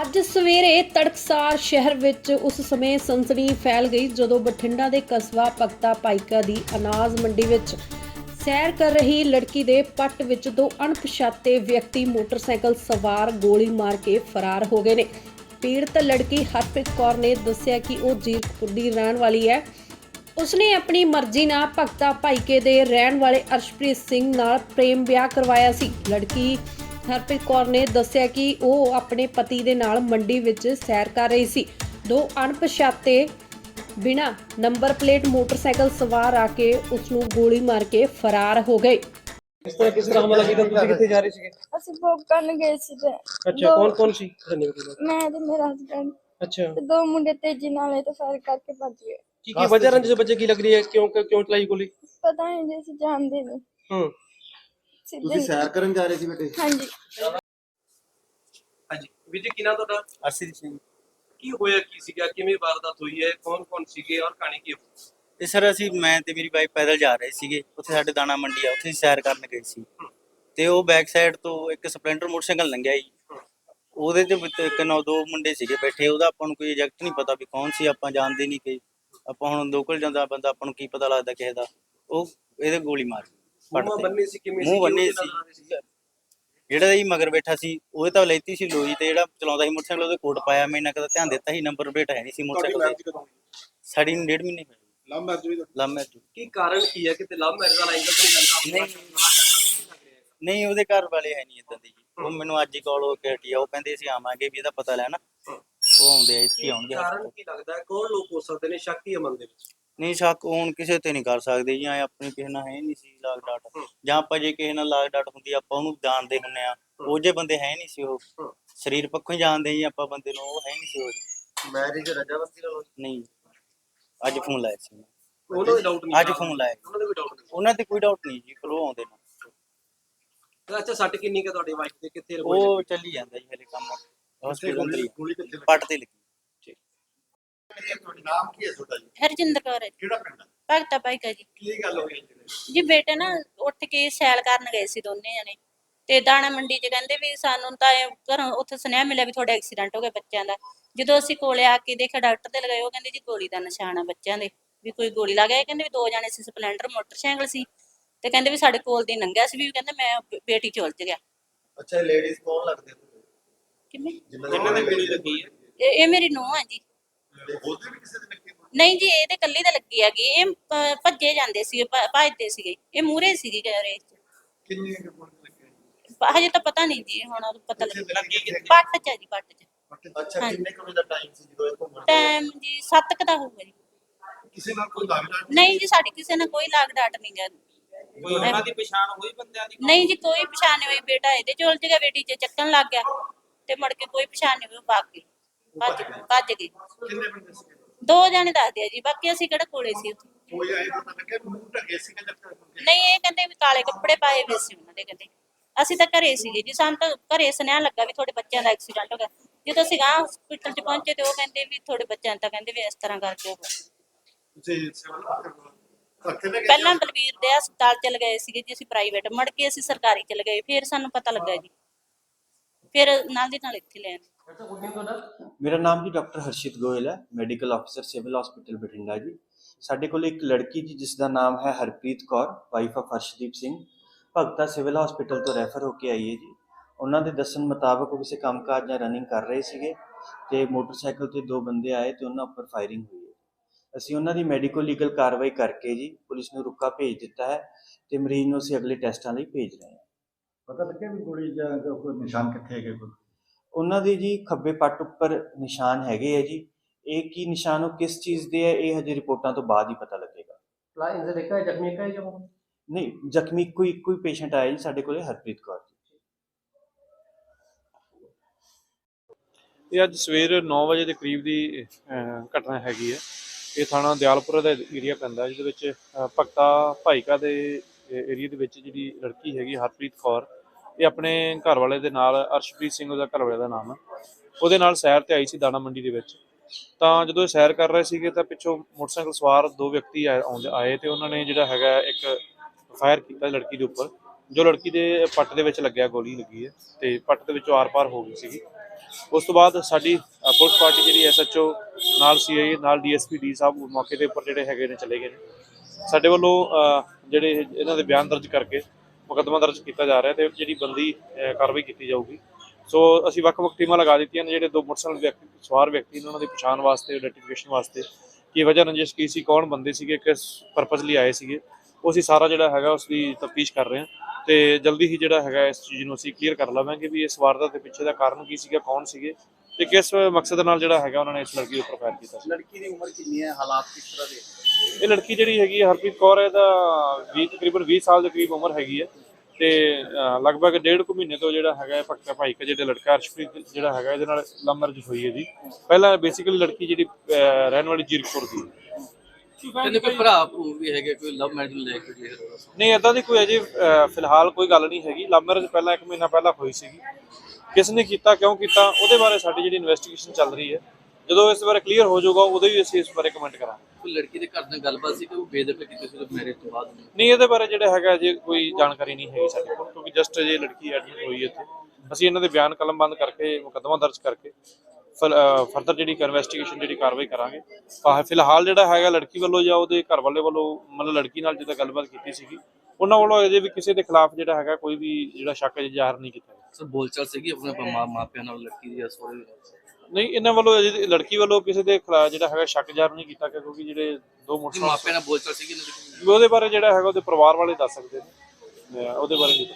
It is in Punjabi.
ਅੱਜ ਸਵੇਰੇ ਤੜਕਸਾਰ ਸ਼ਹਿਰ ਵਿੱਚ ਉਸ ਸਮੇਂ ਸਨਸਨੀ ਫੈਲ ਗਈ ਜਦੋਂ ਬਠਿੰਡਾ ਦੇ ਕਸਬਾ ਪਕਤਾ ਪਾਈਕਾ ਦੀ ਅਨਾਜ ਮੰਡੀ ਵਿੱਚ ਸੈਰ ਕਰ ਰਹੀ ਲੜਕੀ ਦੇ ਪੱਟ ਵਿੱਚ ਦੋ ਅਣਪਛਾਤੇ ਵਿਅਕਤੀ ਮੋਟਰਸਾਈਕਲ ਸਵਾਰ ਗੋਲੀ ਮਾਰ ਕੇ ਫਰਾਰ ਹੋ ਗਏ ਨੇ। ਪੀੜਤ ਲੜਕੀ ਹਰਪ੍ਰੀਤ ਕੌਰ ਨੇ ਦੱਸਿਆ ਕਿ ਉਹ ਜੀਰਕਪੁਰ ਦੀ ਰਹਿਣ ਵਾਲੀ ਹੈ। ਉਸਨੇ ਆਪਣੀ ਮਰਜ਼ੀ ਨਾਲ ਭਗਤਾ ਭਾਈਕੇ ਦੇ ਰਹਿਣ ਵਾਲੇ ਅਰਸ਼ਪ੍ਰੀਤ ਸਿੰਘ ਨਾਲ ਪ੍ਰੇਮ ਵਿਆਹ ਕਰਵਾਇਆ ਸੀ। ਲੜਕੀ ਹਰਪ੍ਰੀਤ ਕੌਰ ਨੇ ਦੱਸਿਆ ਕਿ ਉਹ ਆਪਣੇ ਪਤੀ ਦੇ ਨਾਲ ਮੰਡੀ ਵਿੱਚ ਸੈਰ ਕਰ ਰਹੀ ਸੀ। ਦੋ ਅਣਪਛਾਤੇ ਬਿਨਾ ਨੰਬਰ ਪਲੇਟ ਮੋਟਰਸਾਈਕਲ ਸਵਾਰ ਆ ਕੇ ਉਸ ਨੂੰ ਗੋਲੀ ਮਾਰ ਕੇ ਫਰਾਰ ਹੋ ਗਏ। ਇਸ ਤਰ੍ਹਾਂ ਕਿਸ ਤਰ੍ਹਾਂ ਹਮਲਾ ਕੀਤਾ? ਤੁਸੀਂ ਕਿੱਥੇ ਜਾ ਰਹੇ ਸੀਗੇ? ਅਸੀਂ ਭੋਗ ਕਰਨ ਗਏ ਸੀ ਤੇ ਅੱਛਾ ਦੋ- ਕੌਣ ਕੌਣ ਸੀ। ਮੈਂ ਤੇ ਮੇਰਾ ਹਸਬੰਡ ਅੱਛਾ। ਤੇ ਦੋ ਮੁੰਡੇ ਤੇਜ਼ੀ ਨਾਲ ਇਹ ਤਾਂ ਫਾਇਰ ਕਰਕੇ ਭੱਜ ਗਏ। ਕੀ ਕੀ ਵਜ੍ਹਾ ਰੰਜ ਬੱਚੇ ਕੀ ਲੱਗ ਰਹੀ ਹੈ? ਕਿਉਂ ਕਿਉਂ ਚਲਾਈ ਗੋਲੀ? ਪਤਾ ਨਹੀਂ ਜੇ ਅਸੀਂ ਜਾਣਦੇ ਨਹੀਂ। ਹੂੰ। ਸਿੱਧੇ ਤੁਸੀਂ ਸੈਰ ਕਰਨ ਜਾ ਰਹੇ ਸੀ ਬੇਟੇ ਹਾਂਜੀ। ਹਾਂਜੀ। ਵੀਰ ਜੀ ਕੀ ਨਾਮ ਤੁਹਾਡਾ? ਅਰਸ਼ਦੀਪ ਸਿੰਘ। ਕੀ ਹੋਇਆ ਕੀ ਸੀਗਾ? ਕਿਵੇਂ ਵਾਰਦਾਤ ਹੋਈ ਹੈ? ਕੌਣ ਕੌਣ ਸੀਗੇ ਔਰ ਕਹਾਣੀ ਕੀ ਤੇ ਸਰ ਅਸੀਂ ਮੈਂ ਤੇ ਮੇਰੀ ਵਾਈਫ ਪੈਦਲ ਜਾ ਰਹੇ ਸੀਗੇ। ਉੱਥੇ ਸਾਡੇ ਦਾਣਾ ਮੰਡੀ ਆ ਉੱਥੇ ਅਸੀਂ ਸੈਰ ਕਰਨ ਗਏ ਸੀ। ਤੇ ਉਹ ਬੈਕ ਸਾਈਡ ਤੋਂ ਇੱਕ ਸਪਲੈਂਡਰ ਮੋਟਰਸਾਈਕਲ ਲੰਘਿਆ ਜੀ। ਉਹਦੇ ਤੇ ਵਿੱਚ ਇੱਕ ਨੌ ਦੋ ਮੁੰਡੇ ਸੀਗੇ ਬੈਠੇ। ਉਹਦਾ ਆਪਾਂ ਨੂੰ ਕੋਈ ਐਗਜ਼ੈਕਟ ਨਹੀਂ ਪਤਾ ਵੀ ਕੌਣ ਸੀ ਆਪਾਂ ਜਾਣਦੇ ਨਹੀਂ ਕਿ ਆਪਾਂ ਹੁਣ ਲੋਕਲ ਜਾਂਦਾ ਬੰਦਾ ਆਪਾਂ ਨੂੰ ਕੀ ਪਤਾ ਲੱਗਦਾ ਕਿਸੇ ਦਾ। ਉਹ ਇਹਦੇ ਗੋਲੀ ਮਾਰ ਪੱਟ ਮੂੰਹ ਤੇ। ਬੰਨੇ ਸੀ ਕਿਵੇਂ ਮੂੰਹ ਬੰਨੇ ਉਹਦੇ ਨਾਲ ਆ ਰਹੇ ਸੀ। ਜਿਹੜਾ ਜੀ ਮਗਰ ਬੈਠਾ ਸੀ ਉਹਦੇ ਤਾਂ ਲੈਤੀ ਸੀ ਲੋਈ ਤੇ ਜਿਹੜਾ ਚਲਾਉਂਦਾ ਸੀ ਮੋਟਰਸਾਈਕਲ ਉਹਦੇ ਕੋਟ ਪਾਇਆ ਮੈਂ ਇਹਨਾਂ ਕਦਾ ਧਿਆਨ ਦਿੱਤਾ ਸੀ ਨੰਬਰ ਪਲੇਟ ਹੈ ਨਹੀਂ ਸੀ ਮੋਟਰਸਾਈਕਲ ਤੇ। ਸਾਡੀ ਨੂੰ ਡੇਢ ਮਹੀਨੇ ਹੋਏ। ਲਵ ਮੈਰਿਜ ਵੀ ਲੰਮੇ ਕੀ ਕਾਰਨ ਕੀ ਹੈ ਕਿਤੇ ਲਵ ਮੈਰਿਜ ਵਾਲਾ ਐਂਗਲ ਤਾਂ ਨਹੀਂ। ਲੱਗਦਾ ਨਹੀਂ ਉਹਦੇ ਘਰ ਵਾਲੇ ਹੈ ਨਹੀਂ ਇਦਾਂ ਦੇ ਜੀ। ਉਹ ਮੈਨੂੰ ਅੱਜ ਹੀ ਕਾਲ ਹੋ ਕੇ ਹਟੀ ਆ ਉਹ ਕਹਿੰਦੇ ਅਸੀਂ ਆਵਾਂਗੇ ਵੀ ਇਹਦਾ ਪਤਾ ਲੈਣਾ। ਉਹ ਆਉਂਦੇ ਆ ਇੱਥੇ ਆਉਣਗੇ ਕਾਰਨ ਕੀ। ਲੱਗਦਾ ਹੈ? ਕੌਣ ਲੋਕ ਹੋ ਸਕਦੇ ਨੇ ਸ਼ੱਕ ਮਨ ਦੇ ਵਿੱਚ? ਨਹੀਂ ਸ਼ੱਕ ਹੁਣ ਕਿਸੇ ਤੇ ਨਹੀਂ ਕਰ ਸਕਦੇ ਜੀ ਐਂ ਆਪਣੀ ਕਿਸੇ ਨਾਲ ਹੈ ਨਹੀਂ ਸੀ ਲਾਗ ਡਾਟ। ਜਾਂ ਆਪਾਂ ਜੇ ਕਿਸੇ ਨਾਲ ਲਾਗ ਡਾਟ ਹੁੰਦੀ ਆਪਾਂ ਉਹਨੂੰ ਜਾਣਦੇ ਹੁੰਨੇ ਆ। ਉਹ ਜੇ ਬੰਦੇ ਹੈ ਨਹੀਂ ਸੀ ਉਹ। ਸਰੀਰ ਪੱਖੋਂ ਹੀ ਜਾਣਦੇ ਜੀ ਆਪਾਂ ਬੰਦੇ ਨੂੰ ਉਹ ਹੈ ਨਹੀਂ ਸੀ ਉਹ ਮੈਰਿਜ ਰਜਾਵਸਤੀ ਨਾਲ ਨਹੀਂ। ਅੱਜ ਫੋਨ ਲਾਇਆ ਸੀ। ਉਹਨਾਂ। ਦੇ ਡਾਊਟ ਨਹੀਂ ਅੱਜ ਫੋਨ ਲਾਇਆ। ਉਹਨਾਂ ਦੇ ਵੀ ਡਾਊਟ ਨਹੀਂ ਉਹਨਾਂ ਤੇ ਕੋਈ ਡਾਊਟ ਨਹੀਂ ਜੀ ਕੋਲ ਆਉਂਦੇ ਨੇ। ਅੱਛਾ ਸੱਟ ਕਿੰਨੀ ਕੁ ਤੁਹਾਡੀ ਵਾਈਫ ਦੇ? ਕਿੱਥੇ ਉਹ ਚੱਲੀ ਜਾਂਦਾ ਜੀ ਹਲੇ ਕੰਮ। ਹਸਪੀਟਲ ਤੇ ਪੱਟ ਤੇ ਲੱਗੀ। ਨਾਮ ਕੀ ਹੈ ਤੁਹਾਡਾ ਜੀ? ਹਰਜਿੰਦਰ ਕੌਰ ਹੈ ਜੀ। ਕਿਹੜਾ ਪਿੰਡ ਹੈ? ਭਗਤਾ ਭਾਈਕਾ ਜੀ। ਕੀ ਗੱਲ ਹੋਈ ਹੈ ਜਿਹੜੇ ਜੀ ਬੇਟੇ ਨਾ ਉੱਠ ਕੇ ਸੈਲ ਕਰਨ ਗਏ ਸੀ ਦੋਨੇ ਜਣੇ। ਤੇ ਦਾਣਾ ਮੰਡੀ 'ਚ ਕਹਿੰਦੇ ਵੀ ਸਾਨੂੰ ਤਾਂ ਇਹ ਘਰੋਂ ਉੱਥੇ ਸੁਨੇਹਾ ਮਿਲਿਆ ਵੀ ਤੁਹਾਡਾ ਐਕਸੀਡੈਂਟ ਹੋ ਗਿਆ ਬੱਚਿਆਂ ਦਾ। ਜਦੋਂ ਅਸੀਂ ਕੋਲੇ ਆ ਕੇ ਦੇਖਿਆ ਡਾਕਟਰ ਤੇ ਲਗਾਏ ਉਹ ਕਹਿੰਦੇ ਜੀ ਗੋਲੀ ਦਾ ਨਿਸ਼ਾਨ ਆ ਬੱਚਿਆਂ ਦੇ। ਵੀ ਕੋਈ ਗੋਲੀ ਲੱਗ ਗਿਆ ਕਹਿੰਦੇ ਵੀ ਦੋ ਜਣੇ ਸੀ ਸਪਲੈਂਡਰ ਮੋਟਰਸਾਈਕਲ ਸੀ। ਤੇ ਕਹਿੰਦੇ ਵੀ ਸਾਡੇ ਕੋਲ ਦੀ ਲੰਘਿਆ ਸੀ ਵੀ ਕਹਿੰਦੇ ਮੈਂ ਬੇ- ਬੇਟੀ ਚ ਉਲਝ ਗਿਆ। ਅੱਛਾ ਇਹ ਲੇਡੀਜ਼ ਕੌਣ ਲੱਗਦੇ ਤੁਹਾਨੂੰ ਕਿਵੇਂ? ਜਿਨ੍ਹਾਂ ਦੇ ਗੋਲੀ ਲੱਗੀ ਹੈ। ਇਹ ਇਹ ਮੇਰੀ ਨੂੰਹ ਹੈ ਜੀ। ਉਹਦੇ ਵੀ ਕਿਸੇ ਦੇ ਲੱਗੇ ਹੋਏ? ਨਹੀਂ ਜੀ ਇਹਦੇ ਕੱਲੀ ਤਾਂ ਲੱਗੀ ਹੈਗੀ। ਇਹ ਭ- ਭੱਜੇ ਜਾਂਦੇ ਸੀਗੇ ਭ- ਭੱਜਦੇ ਸੀਗੇ। ਇਹ ਮੂਰੇ ਸੀਗੀ ਰੇਸ 'ਚ। ਕਿੰਨੇ ਕੁ ਹਜੇ ਤਾਂ ਪਤਾ ਨਹੀਂ ਜੀ ਹੁਣ ਉਹ ਪਤਾ ਲੱਗ ਲੱਗੀ ਕਿੱਥੇ? ਪੱਟ ਚ ਆ ਜੀ ਪੱਟ ਚ। ਅੱਛਾ ਹਾਂਜੀ। ਕਿੰਨੇ ਕੁ ਵਜੇ ਦਾ ਟਾਈਮ ਸੀ ਜਦੋਂ ਇਹ ਘੁੰਮਣ? ਗਏ? ਟਾਈਮ ਜੀ 7 ਕ ਦਾ ਹੋਊਗਾ ਜੀ। ਕਿਸੇ ਨਾਲ ਕੋਈ ਲੱਗਦਾ ਨਹੀਂ ਜੀ ਸਾਡੀ ਕਿਸੇ ਨਾਲ ਕੋਈ ਲਾਗ ਡਾਟ ਨਹੀਂ ਗਾ। ਕੋਈ ਉਹਨਾਂ ਦੀ ਪਛਾਣ ਹੋਈ ਬੰਦਿਆਂ ਦੀ? ਨਹੀਂ ਜੀ ਕੋਈ ਪਛਾਣ ਨਹੀਂ ਹੋਈ। ਬੇਟਾ ਇਹਦੇ ਚ ਉਲਝ ਗਿਆ ਬੇਟੀ ਚ ਚੱਕਣ ਲੱਗ ਗਿਆ। ਤੇ ਮੁੜ ਕੇ ਕੋਈ ਪਛਾਣ ਨਹੀਂ ਹੋਈ ਉਹ ਭੱਜ ਕਿੰਨੇ ਬੰਦੇ ਸੀ ਦੋ ਜਣੇ ਦੱਸਦੇ ਆ ਜੀ ਬਾਕੀ ਅਸੀਂ ਕਿਹੜਾ ਕੋਲੇ ਸੀ ਉੱਥੇ? ਕੋਈ ਆਏ ਪਤਾ ਲੱਗਿਆ ਮੂੰਹ ਢੱਕੇ ਸੀ ਕਿ ਜੱਟ ਨਹੀਂ ਇਹ ਕਹਿੰਦੇ ਵੀ ਕਾਲੇ ਕੱਪੜੇ ਪਾਏ ਹੋਏ ਸੀ ਉਹਨਾਂ ਦੇ ਕਹਿੰਦੇ। ਅਸੀਂ ਤਾਂ ਘਰੇ ਸੀਗੇ ਜੀ ਸਾਨੂੰ ਤਾਂ ਘਰੇ ਸੁਨੇਹਾ ਲੱਗਾ ਵੀ ਤੁਹਾਡੇ ਬੱਚਿਆਂ ਦਾ ਐਕਸੀਡੈਂਟ ਹੋ ਗਿਆ। ਜਦੋਂ ਅਸੀਂ ਗਾਂ ਹਸਪੀਟਲ ਚ ਪਹੁੰਚੇ ਤੇ ਉਹ ਕਹਿੰਦੇ ਵੀ ਤੁਹਾਡੇ ਬੱਚਿਆਂ ਦਾ ਕਹਿੰਦੇ ਵੀ ਇਸ ਤਰ੍ਹਾਂ ਕਰਕੇ ਹੋ ਗਿਆ। ਪਹਿਲਾਂ ਬਲਵੀਰ ਦੇ ਹਸਪਤਾਲ ਚ ਲਗਾਏ ਸੀਗੇ ਜੀ ਅਸੀਂ ਪ੍ਰਾਈਵੇਟ ਮੁੜ ਕੇ ਅਸੀਂ ਸਰਕਾਰੀ ਚ ਲਗਾਏ ਫਿਰ ਸਾਨੂੰ ਪਤਾ ਲੱਗਾ ਜੀ। ਫਿਰ ਨਾਲ ਦੀ ਨਾਲ ਇੱਥੇ ਲੈਣ ਮੇਰਾ ਨਾਮ ਜੀ ਡਾਕਟਰ ਹਰਸ਼ਿਤ ਗੋਇਲ ਹੈ। ਮੈਡੀਕਲ ਅਫਸਰ ਸਿਵਲ ਹਸਪੀਟਲ ਬਠਿੰਡਾ ਜੀ। ਸਾਡੇ ਕੋਲ ਇੱਕ ਲੜਕੀ ਜੀ ਜਿਸ ਦਾ ਨਾਮ ਹੈ Harpreet Kaur wife of Harshdeep Singh. Bhagta civil hospital ਤੋਂ ਰੈਫਰ ਹੋ ਕੇ ਆਈ ਹੈ ਜੀ। ਉਹਨਾਂ ਦੇ ਦੱਸਣ ਮੁਤਾਬਕ ਉਹ ਕਿਸੇ ਕੰਮਕਾਜ ਜਾਂ ਰਨਿੰਗ ਕਰ ਰਹੇ ਸੀਗੇ ਤੇ ਮੋਟਰਸਾਈਕਲ ਤੇ ਦੋ ਬੰਦੇ ਆਏ ਤੇ ਉਹਨਾਂ ਉੱਪਰ ਫਾਇਰਿੰਗ ਹੋਈ ਹੈ ਅਸੀਂ ਉਹਨਾਂ ਦੀ ਮੈਡੀਕੋ ਲੀਗਲ ਕਾਰਵਾਈ ਕਰਕੇ ਜੀ ਪੁਲਿਸ ਨੂੰ ਰੁਕਾ ਭੇਜ ਦਿੱਤਾ ਹੈ ਤੇ ਮਰੀਜ਼ ਨੂੰ ਅਸੀਂ ਅਗਲੇ ਟੈਸਟਾਂ ਲਈ ਭੇਜ ਰਹੇ ਹਾਂ। ਪਤਾ ਲੱਗਿਆ ਵੀ ਗੋਲੀ ਜਾਂ ਕੋਈ ਨਿਸ਼ਾਨ ਕਿੱਥੇ ਹੈਗੇ ਕੋਈ? ਉਹਨਾਂ ਦੇ ਜੀ ਖੱਬੇ ਪੱਟ ਉੱਪਰ ਨਿਸ਼ਾਨ ਹੈਗੇ ਆ ਜੀ। ਇਹ ਕੀ ਨਿਸ਼ਾਨ ਉਹ ਕਿਸ ਚੀਜ਼ ਦੇ ਆ ਇਹ ਹਜੇ ਰਿਪੋਰਟਾਂ ਤੋਂ ਬਾਅਦ ਹੀ ਪਤਾ ਲੱਗੇਗਾ। ਫਲਾ ਇੰਜਰ ਇੱਕ ਜ਼ਖਮੀ ਇੱਕ ਹੈ ਜੋ ਨਹੀਂ ਜ਼ਖਮੀ ਕੋਈ ਇੱਕੋ ਪੇਸ਼ੈਂਟ ਆਇਆ ਜੀ ਸਾਡੇ ਕੋਲੇ ਹਰਪ੍ਰੀਤ ਕੌਰ ਜੀ। ਇਹ ਅੱਜ ਸਵੇਰ 9 ਵਜੇ ਦੇ ਕਰੀਬ ਦੀ ਘਟਨਾ ਹੈਗੀ ਹੈ ਇਹ ਥਾਣਾ ਦਿਆਲਪੁਰ ਦਾ ਏਰੀਆ ਪੈਂਦਾ ਜਿਹਦੇ ਵਿੱਚ ਅਹ, ਭਾਈਕਾ ਦੇ ਏਰੀਆ ਦੇ ਵਿੱਚ ਜਿਹੜੀ ਲੜਕੀ ਹੈਗੀ ਹਰਪ੍ਰੀਤ ਕੌਰ ਇਹ ਆਪਣੇ ਘਰ ਵਾਲੇ ਦੇ ਨਾਲ, ਅਰਸ਼ਪ੍ਰੀਤ ਸਿੰਘ ਉਹਦਾ ਘਰ ਵਾਲੇ ਦਾ ਨਾਮ ਹੈ ਉਹਦੇ ਨਾਲ ਸੈਰ ਤੇ ਆਈ ਸੀ ਦਾਣਾ ਮੰਡੀ ਦੇ ਵਿੱਚ। ਤਾਂ ਜਦੋਂ ਇਹ ਸੈਰ ਕਰ ਰਹੇ ਸੀਗੇ ਤਾਂ ਪਿੱਛੋਂ ਮੋਟਰਸਾਈਕਲ ਸਵਾਰ ਦੋ ਵਿਅਕਤੀ ਆਏ ਆਉਂਦੇ- ਆਏ ਤੇ ਉਹਨਾਂ ਨੇ ਜਿਹੜਾ ਹੈਗਾ ਇੱਕ ਫਾਇਰ ਕੀਤਾ ਲੜਕੀ ਦੇ ਉੱਪਰ, ਜੋ ਲੜਕੀ ਦੇ ਪੱਟ ਦੇ ਵਿੱਚ ਲੱਗਿਆ, ਗੋਲੀ ਲੱਗੀ ਹੈ ਤੇ ਪੱਟ ਦੇ ਵਿੱਚੋਂ ਆਰ-ਪਾਰ ਹੋ ਗਈ ਸੀਗੀ। ਉਸ ਤੋਂ ਬਾਅਦ ਸਾਡੀ ਪੁਲਿਸ ਪਾਰਟੀ ਜਿਹੜੀ ਐਸਐਚਓ ਨਾਲ ਸੀਆਈ ਨਾਲ ਡੀਐਸਪੀ ਡੀ ਸਾਹਿਬ ਮੌਕੇ ਦੇ ਉੱਪਰ ਜਿਹੜੇ ਹੈਗੇ ਨੇ, ਚਲੇ ਗਏ ਨੇ। ਸਾਡੇ ਵੱਲੋਂ ਜਿਹੜੇ ਇਹਨਾਂ ਦੇ ਬਿਆਨ ਦਰਜ ਕਰਕੇ ਮੁਕੱਦਮਾ ਦਰਜ ਕੀਤਾ ਜਾ ਰਿਹਾ ਤੇ ਜਿਹੜੀ ਬੰਦੀ ਕਾਰਵਾਈ ਕੀਤੀ ਜਾਊਗੀ। ਸੋ ਅਸੀਂ ਵੱਖ-ਵੱਖ ਟੀਮਾਂ ਲਗਾ ਦਿੱਤੀਆਂ ਨੇ, ਜਿਹੜੇ ਦੋ ਮੋਟਰਸਾਈਕਲ ਵਿਅਕਤੀ, ਸਵਾਰ ਵਿਅਕਤੀ ਨੇ, ਉਹਨਾਂ ਦੀ ਪਛਾਣ ਵਾਸਤੇ ਆਈਡੈਂਟੀਫਿਕੇਸ਼ਨ ਵਾਸਤੇ, ਕੀ ਵਜ੍ਹਾ ਰੰਜਿਸ਼ ਕੀ ਸੀ, ਕੌਣ ਬੰਦੇ ਸੀਗੇ, ਕਿਸ ਪਰਪਸ ਲਈ ਆਏ ਸੀਗੇ। ਉਹ ਅਸੀਂ ਸਾਰਾ ਜਿਹੜਾ ਹੈਗਾ ਉਸ ਦੀ ਤਫਤੀਸ਼ ਕਰ ਰਹੇ ਹਾਂ ਤੇ ਜਲਦੀ ਹੀ ਜਿਹੜਾ ਹੈਗਾ, ਇਸ ਚੀਜ਼ ਨੂੰ ਅਸੀਂ ਕਲੀਅਰ ਕਰ ਲਵਾਂਗੇ ਵੀ ਇਸ ਵਾਰਦਾਤ ਦੇ ਪਿੱਛੇ ਦਾ ਕਾਰਨ ਕੀ ਸੀਗਾ, ਕੌਣ ਸੀਗੇ ਤੇ ਕਿਸ ਮਕਸਦ ਨਾਲ ਜਿਹੜਾ ਹੈਗਾ, ਉਹਨਾਂ ਨੇ ਇਸ ਲੜਕੀ ਉੱਪਰ ਫਾਇਰ ਕੀਤਾ ਲੜਕੀ ਦੀ ਉਮਰ ਕਿੰਨੀ ਹੈ? ਹਾਲਾਤ ਕਿਸ ਤਰ੍ਹਾਂ ਦੇ? ਇਹ ਲੜਕੀ ਜਿਹੜੀ ਹੈਗੀ ਹੈ ਹਰਪ੍ਰੀਤ ਕੌਰ ਹੈ ਦਾ 20 ਤਕਰੀਬਨ 20 ਸਾਲ ਦੇ ਕਰੀਬ ਉਮਰ ਹੈਗੀ ਹੈ ਤੇ ਲਗਭਗ ਡੇਢ ਕੁ ਮਹੀਨੇ ਤੋਂ ਜਿਹੜਾ ਹੈਗਾ ਹੈ ਭਗਤਾ ਭਾਈ ਕਾ ਜਿਹੜੇ ਲੜਕਾ ਅਰਸ਼ਪ੍ਰੀਤ ਜਿਹੜਾ ਹੈਗਾ ਇਹਦੇ ਨਾਲ ਲਵ ਮੈਰਿਜ ਹੋਈ ਹੈ ਜੀ। ਪਹਿਲਾਂ ਬੇਸਿਕਲੀ ਲੜਕੀ ਜਿਹੜੀ ਰਹਿਣ ਵਾਲੀ ਜੀਰਕਪੁਰ ਦੀ। ਕਹਿੰਦੇ ਕੋਈ ਭਰਾ ਭੂ ਵੀ ਹੈਗੇ ਕੋਈ ਲਵ ਮੈਰਿਜ ਲੈ ਕੇ ਜੇ ਨਹੀਂ ਏਦਾਂ ਦੀ ਕੋਈ ਅਜੇ ਫਿਲਹਾਲ ਕੋਈ ਗੱਲ ਨਹੀਂ ਹੈਗੀ। ਲਵ ਮੈਰਿਜ ਪਹਿਲਾਂ ਇੱਕ ਮਹੀਨਾ ਪਹਿਲਾਂ ਹੋਈ ਸੀਗੀ। ਕਿਸ ਨੇ ਕੀਤਾ ਕਿਉਂ ਕੀਤਾ ਉਹਦੇ ਬਾਰੇ ਸਾਡੀ ਜਿਹੜੀ ਇਨਵੈਸਟੀਗੇਸ਼ਨ ਚੱਲ ਰਹੀ ਹੈ। ਜਦੋਂ ਇਸ ਬਾਰੇ ਕਲੀਅਰ ਹੋ ਜਾਊਗਾ ਉਦੋਂ ਹੀ ਅਸੀਂ ਇਸ ਬਾਰੇ ਕਮੈਂਟ ਕਰਾਂਗੇ। ਕੋਈ ਲੜਕੀ ਦੇ ਘਰ ਨਾਲ ਗੱਲਬਾਤ ਸੀ ਕਿ ਉਹ ਬੇਦਖਲ ਕੀਤੀ ਸੀ ਮੈਰਿਜ ਤੋਂ ਬਾਅਦ ਨਹੀਂ? ਇਹਦੇ ਬਾਰੇ ਜਿਹੜਾ ਹੈਗਾ ਜੇ ਕੋਈ ਜਾਣਕਾਰੀ ਨਹੀਂ ਹੈਗੀ ਸਾਡੇ ਕੋਲ ਕਿਉਂਕਿ ਜਸਟ ਜੇ ਲੜਕੀ ਐਡਮਿਟ ਹੋਈ ਇੱਥੇ। ਅਸੀਂ ਇਹਨਾਂ ਦੇ ਬਿਆਨ ਕਲਮਬੰਦ ਕਰਕੇ ਮੁਕੱਦਮਾ ਦਰਜ ਕਰਕੇ ਫਰਦਰ ਜਿਹੜੀ ਇਨਵੈਸਟੀਗੇਸ਼ਨ ਜਿਹੜੀ ਕਾਰਵਾਈ ਕਰਾਂਗੇ। ਫਿਲਹਾਲ ਜਿਹੜਾ ਹੈਗਾ ਲੜਕੀ ਵੱਲੋਂ ਜਾਂ ਉਹਦੇ ਘਰ ਵਾਲੇ ਵੱਲੋਂ ਮਤਲਬ ਲੜਕੀ ਨਾਲ ਜਿੱਦਾਂ ਗੱਲਬਾਤ ਕੀਤੀ ਸੀਗੀ ਉਹਨਾਂ ਵੱਲੋਂ ਅਜੇ ਵੀ ਕਿਸੇ ਦੇ ਖਿਲਾਫ ਜਿਹੜਾ ਹੈਗਾ ਕੋਈ ਵੀ ਜਿਹੜਾ ਸ਼ੱਕ ਜ਼ਾਹਰ ਨਹੀਂ ਕੀਤਾ। ਸਰ ਬੋਲਚਾਲ ਸੀਗੀ ਆਪਣੇ ਮਾਪਿਆਂ ਨਾਲ ਲੜਕੀ ਦੀ ਜਾਂ ਸਹੁਰੇ ਨਹੀਂ ਇਹਨਾਂ ਵੱਲੋਂ ਅਜੇ ਲੜਕੀ ਵੱਲੋਂ ਕਿਸੇ ਦੇ ਖਿਲਾਫ ਜਿਹੜਾ ਹੈਗਾ ਸ਼ੱਕ ਜ਼ਾਹਰ ਨਹੀਂ ਕੀਤਾ ਗਿਆ ਕਿਉਂਕਿ ਜਿਹੜੇ ਦੋ ਮੋਟਰਸਾਈਕਲ ਮਾਪਿਆਂ ਨਾਲ ਬੋਲਚਾਲ ਸੀਗੀ ਇਹਨਾਂ ਦੀ ਉਹਦੇ ਬਾਰੇ ਜਿਹੜਾ ਹੈਗਾ ਉਹਦੇ ਪਰਿਵਾਰ ਵਾਲੇ ਦੱਸ ਸਕਦੇ ਨੇ। ਅਹ ਉਹਦੇ ਬਾਰੇ ਨਹੀਂ